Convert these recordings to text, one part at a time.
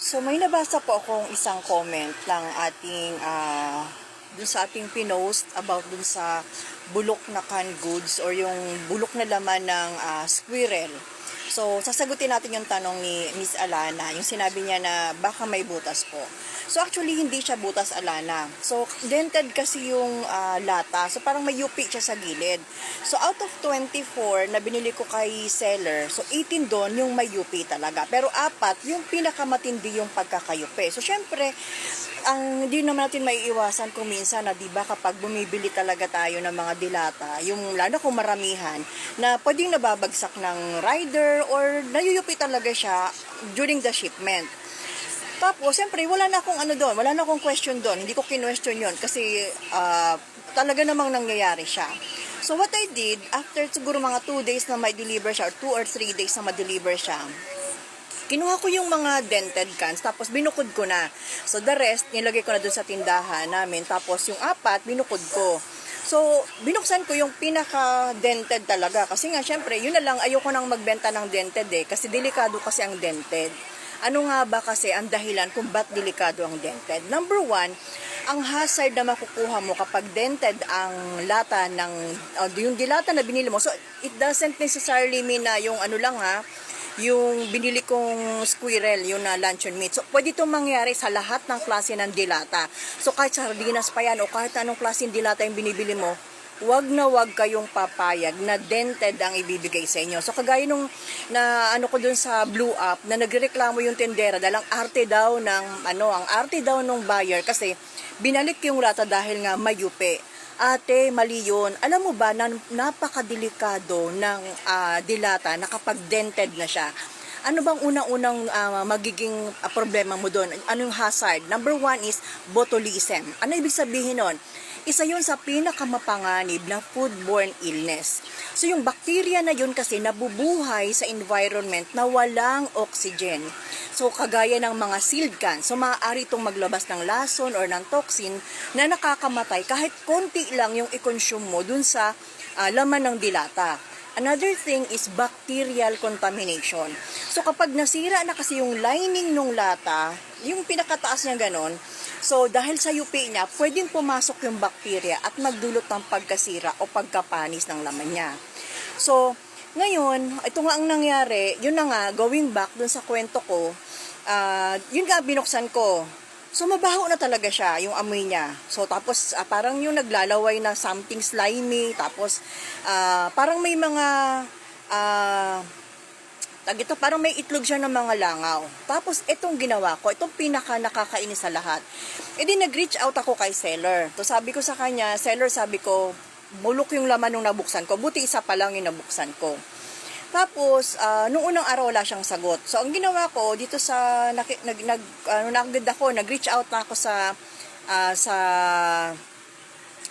So may nabasa po akong isang comment ng ating ah, dun sa ating pinost about dun sa bulok na canned goods or yung bulok na laman ng ah, squirrel. So sasagutin natin yung tanong ni Miss Alana, yung sinabi niya na baka may butas po. So actually hindi siya butas Alana. So dented kasi yung ah, lata. So parang may yupi siya sa gilid. So out of 24 na binili ko kay seller, so 18 doon yung may yupi talaga. Pero apat yung pinakamatindi yung pagkakayupi. So syempre, ang hindi naman natin maiiwasan kung minsan na 'di ba kapag bumibili talaga tayo ng mga dilata, yung lalo kung maramihan na pwedeng nababagsak ng rider or nayuyupi talaga siya during the shipment. Tapos, siyempre, wala na akong ano doon, wala na akong question doon. Hindi ko kinwestiyon yon kasi ah, talaga namang nangyayari siya. So, what I did, after siguro mga 2 days na may deliver siya, or 2 or 3 days na ma-deliver siya, kinuha ko yung mga dented cans, tapos binukod ko na. So, the rest, nilagay ko na doon sa tindahan namin. Tapos, yung apat, binukod ko. So, binuksan ko yung pinaka-dented talaga. Kasi nga, syempre, yun na lang, ayoko nang magbenta ng dented eh. Kasi delikado kasi ang dented. Ano nga ba kasi ang dahilan kung ba't delikado ang dented? Number one, ang hazard na makukuha mo kapag dented ang lata ng, uh, yung dilata na binili mo. So, it doesn't necessarily mean na yung ano lang ha, yung binili kong squirrel, yung na luncheon meat. So, pwede itong mangyari sa lahat ng klase ng dilata. So, kahit sardinas pa yan o kahit anong klase ng dilata yung binibili mo, wag na wag kayong papayag na dented ang ibibigay sa inyo. So kagaya nung na ano ko dun sa Blue Up na nagreklamo yung tendera dahil ang arte daw ng ano, ang arte daw nung buyer kasi binalik yung lata dahil nga mayupi. Ate, mali yun. Alam mo ba na napakadelikado ng ah, dilata na kapag dented na siya. Ano bang unang-unang ah, magiging ah, problema mo doon? Anong hazard? Number one is botulism. Ano ibig sabihin nun? Isa yun sa pinakamapanganib na foodborne illness. So yung bacteria na yun kasi nabubuhay sa environment na walang oxygen. So kagaya ng mga sealed cans, so maaari itong maglabas ng lason or ng toxin na nakakamatay kahit konti lang yung i-consume mo dun sa ah, laman ng dilata. Another thing is bacterial contamination. So kapag nasira na kasi yung lining ng lata, yung pinakataas niya ganon, so dahil sa yupi niya, pwedeng pumasok yung bacteria at magdulot ng pagkasira o pagkapanis ng laman niya. So, ngayon, ito nga ang nangyari, yun na nga, going back dun sa kwento ko, ah, yun nga binuksan ko. So, mabaho na talaga siya, yung amoy niya. So, tapos, ah, parang yung naglalaway na something slimy. Tapos, ah, parang may mga, tag ito, parang may itlog siya ng mga langaw. Tapos, itong ginawa ko, itong pinaka nakakainis sa lahat. E di, nag-reach out ako kay seller. To sabi ko sa kanya, seller, sabi ko, bulok yung laman nung nabuksan ko. Buti isa pa lang yung nabuksan ko. Tapos, ah, nung unang araw wala siyang sagot. So, ang ginawa ko, dito sa, nag, nag, nag ano, nakagad ako, nag-reach out na ako sa, ah, sa,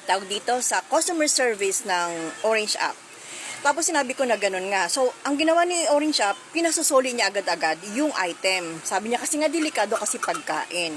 tawag dito, sa customer service ng Orange App. Tapos sinabi ko na ganun nga. So, ang ginawa ni Orange App, pinasusuli niya agad-agad yung item. Sabi niya kasi nga delikado kasi pagkain.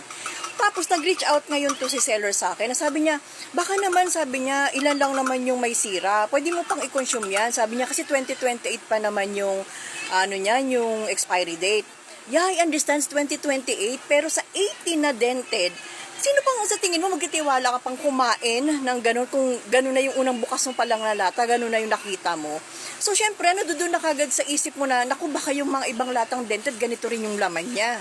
Tapos nag-reach out ngayon to si seller sa akin. Sabi niya, baka naman sabi niya, ilan lang naman yung may sira. Pwede mo pang i-consume yan. Sabi niya kasi 2028 pa naman yung ano niyan, yung expiry date. Yeah, I understand 2028, pero sa 18 na dented, sino pang sa tingin mo magtitiwala ka pang kumain ng ganun kung ganun na yung unang bukas mo palang na lata, ganun na yung nakita mo. So, syempre, doon na kagad sa isip mo na, naku, baka yung mga ibang latang dented, ganito rin yung laman niya.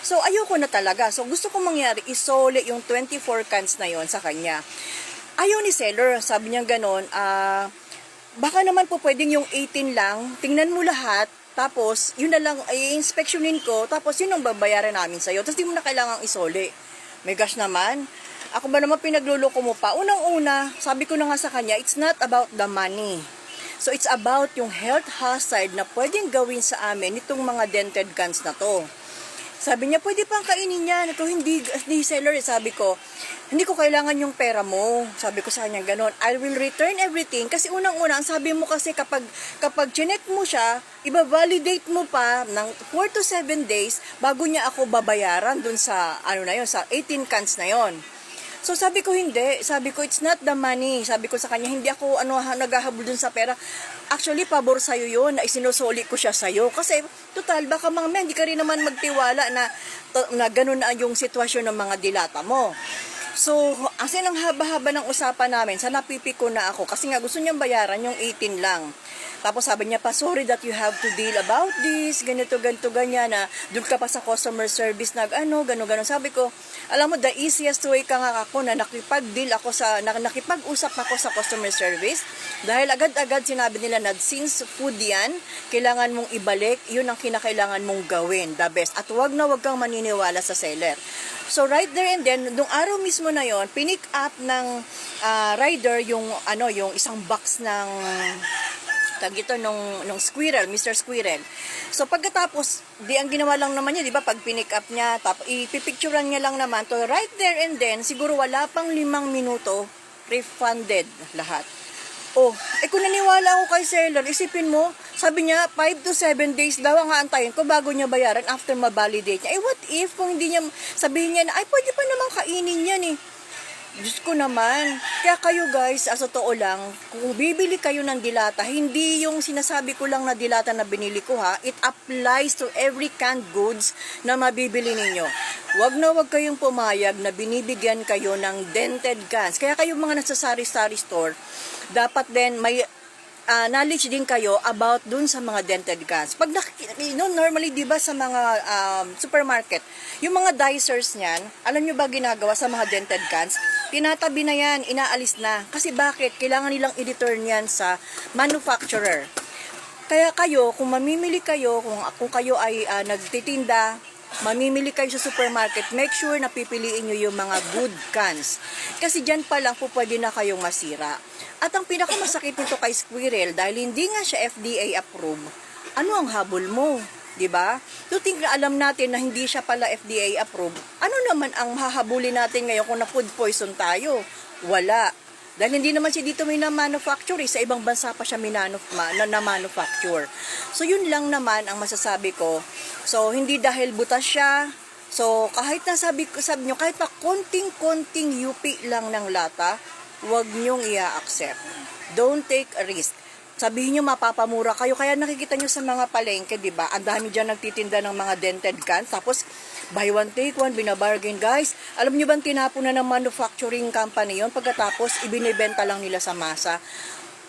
So, ayoko na talaga. So, gusto kong mangyari, isole yung 24 cans na yon sa kanya. Ayaw ni seller, sabi niya ganon, ah, baka naman po pwedeng yung 18 lang, tingnan mo lahat, tapos, yun na lang, ay inspectionin ko, tapos yun ang babayaran namin sa'yo. Tapos, di mo na kailangang isole. May gosh naman. Ako ba naman pinagluloko mo pa? Unang-una, sabi ko na nga sa kanya, it's not about the money. So, it's about yung health hazard na pwedeng gawin sa amin itong mga dented cans na to. Sabi niya, pwede pang kainin yan. Ito hindi, hindi seller. Sabi ko, hindi ko kailangan yung pera mo. Sabi ko sa kanya, ganon. I will return everything. Kasi unang-una, ang sabi mo kasi kapag, kapag chinek mo siya, iba-validate mo pa ng 4 to 7 days bago niya ako babayaran dun sa, ano na yon sa 18 cans na yon. So sabi ko hindi, sabi ko it's not the money. Sabi ko sa kanya hindi ako ano ha- naghahabol dun sa pera. Actually pabor sa iyo 'yon na isinusuli ko siya sa iyo kasi total baka mamaya hindi ka rin naman magtiwala na na ganun na yung sitwasyon ng mga dilata mo. So, as in, ang haba-haba ng usapan namin, sa napipiko na ako, kasi nga gusto niyang bayaran yung 18 lang. Tapos sabi niya pa, sorry that you have to deal about this, ganito, ganito, ganyan, na doon ka pa sa customer service nag ano, gano, gano. Sabi ko, alam mo, the easiest way ka nga ako na nakipag-deal ako sa, na, nakipag-usap ako sa customer service, dahil agad-agad sinabi nila na since food yan, kailangan mong ibalik, yun ang kinakailangan mong gawin, the best. At wag na wag kang maniniwala sa seller. So right there and then, nung araw mismo na yon, pinick up ng ah, rider yung ano, yung isang box ng tag ito nung, nung squirrel, Mr. Squirrel. So pagkatapos, di ang ginawa lang naman niya, di ba, pag pinick up niya, tap, ipipicturean niya lang naman to right there and then, siguro wala pang limang minuto, refunded lahat. Oh, eh kung naniwala ako kay seller, isipin mo, sabi niya 5 to 7 days daw ang aantayin ko bago niya bayaran after ma-validate niya. Eh what if kung hindi niya sabihin niya na ay pwede pa naman kainin yan eh. Diyos ko naman. Kaya kayo guys, sa totoo lang, kung bibili kayo ng dilata, hindi yung sinasabi ko lang na dilata na binili ko ha, it applies to every canned goods na mabibili ninyo. Huwag na huwag kayong pumayag na binibigyan kayo ng dented cans. Kaya kayo mga nasa sari-sari store, dapat din may ah, knowledge din kayo about dun sa mga dented cans. Pag you know, normally 'di ba sa mga um, supermarket, yung mga dicers niyan, alam nyo ba ginagawa sa mga dented cans? Tinatabi na yan, inaalis na. Kasi bakit? Kailangan nilang i-return yan sa manufacturer. Kaya kayo, kung mamimili kayo, kung, kung kayo ay ah, nagtitinda, mamimili kayo sa supermarket, make sure na pipiliin nyo yung mga good cans. Kasi dyan pa lang po pwede na kayong masira. At ang pinakamasakit nito kay Squirrel, dahil hindi nga siya FDA approved, ano ang habol mo? 'Di ba? To think na alam natin na hindi siya pala FDA approved. Ano naman ang hahabulin natin ngayon kung na food poison tayo? Wala. Dahil hindi naman siya dito may na-manufacture, eh. sa ibang bansa pa siya may na-manufacture. So yun lang naman ang masasabi ko. So hindi dahil butas siya, so kahit na sabi, sabi nyo, kahit pa konting-konting UP lang ng lata, huwag nyong i-accept. Don't take a risk sabihin nyo mapapamura kayo. Kaya nakikita nyo sa mga palengke, di ba? Ang dami dyan nagtitinda ng mga dented cans. Tapos, buy one, take one, binabargain. Guys, alam nyo bang tinapon na ng manufacturing company yon Pagkatapos, ibinibenta lang nila sa masa.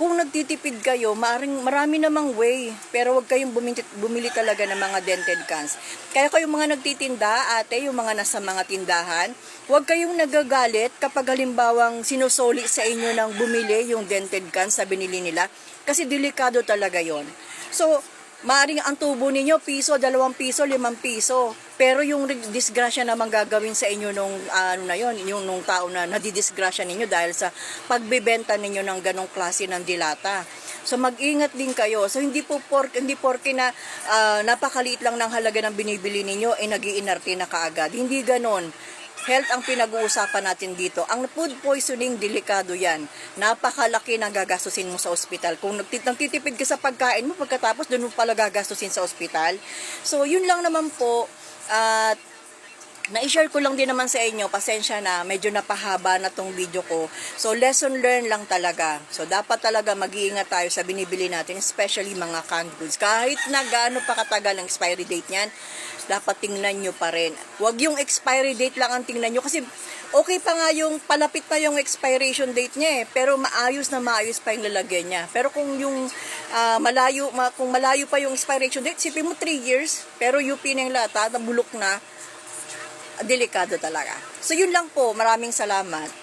Kung nagtitipid kayo, maring, marami namang way. Pero huwag kayong bumili, bumili talaga ng mga dented cans. Kaya kayong mga nagtitinda, ate, yung mga nasa mga tindahan, huwag kayong nagagalit kapag halimbawang sinusoli sa inyo ng bumili yung dented cans sa binili nila. Kasi delikado talaga yon. So, Maaring ang tubo ninyo, piso, dalawang piso, limang piso. Pero yung disgrasya naman gagawin sa inyo nung ano na yon, yung nung tao na nadidisgrasya ninyo dahil sa pagbebenta ninyo ng ganong klase ng dilata. So mag-ingat din kayo. So hindi po por, hindi porke na ah, napakaliit lang ng halaga ng binibili ninyo ay nagiinarte na kaagad. Hindi ganon health ang pinag-uusapan natin dito. Ang food poisoning, delikado yan. Napakalaki ng gagastusin mo sa ospital. Kung nagtit- nagtitipid ka sa pagkain mo, pagkatapos doon mo pala gagastusin sa ospital. So, yun lang naman po. At na-share ko lang din naman sa inyo, pasensya na, medyo napahaba na tong video ko. So, lesson learned lang talaga. So, dapat talaga mag-iingat tayo sa binibili natin, especially mga canned goods. Kahit na gaano pa katagal ang expiry date niyan, dapat tingnan nyo pa rin. Huwag yung expiry date lang ang tingnan nyo kasi okay pa nga yung palapit na yung expiration date niya eh, pero maayos na maayos pa yung lalagyan niya. Pero kung yung ah, malayo, ma- kung malayo pa yung expiration date, sipin mo 3 years, pero UP na yung lata, nabulok na, delikado talaga. So yun lang po, maraming salamat.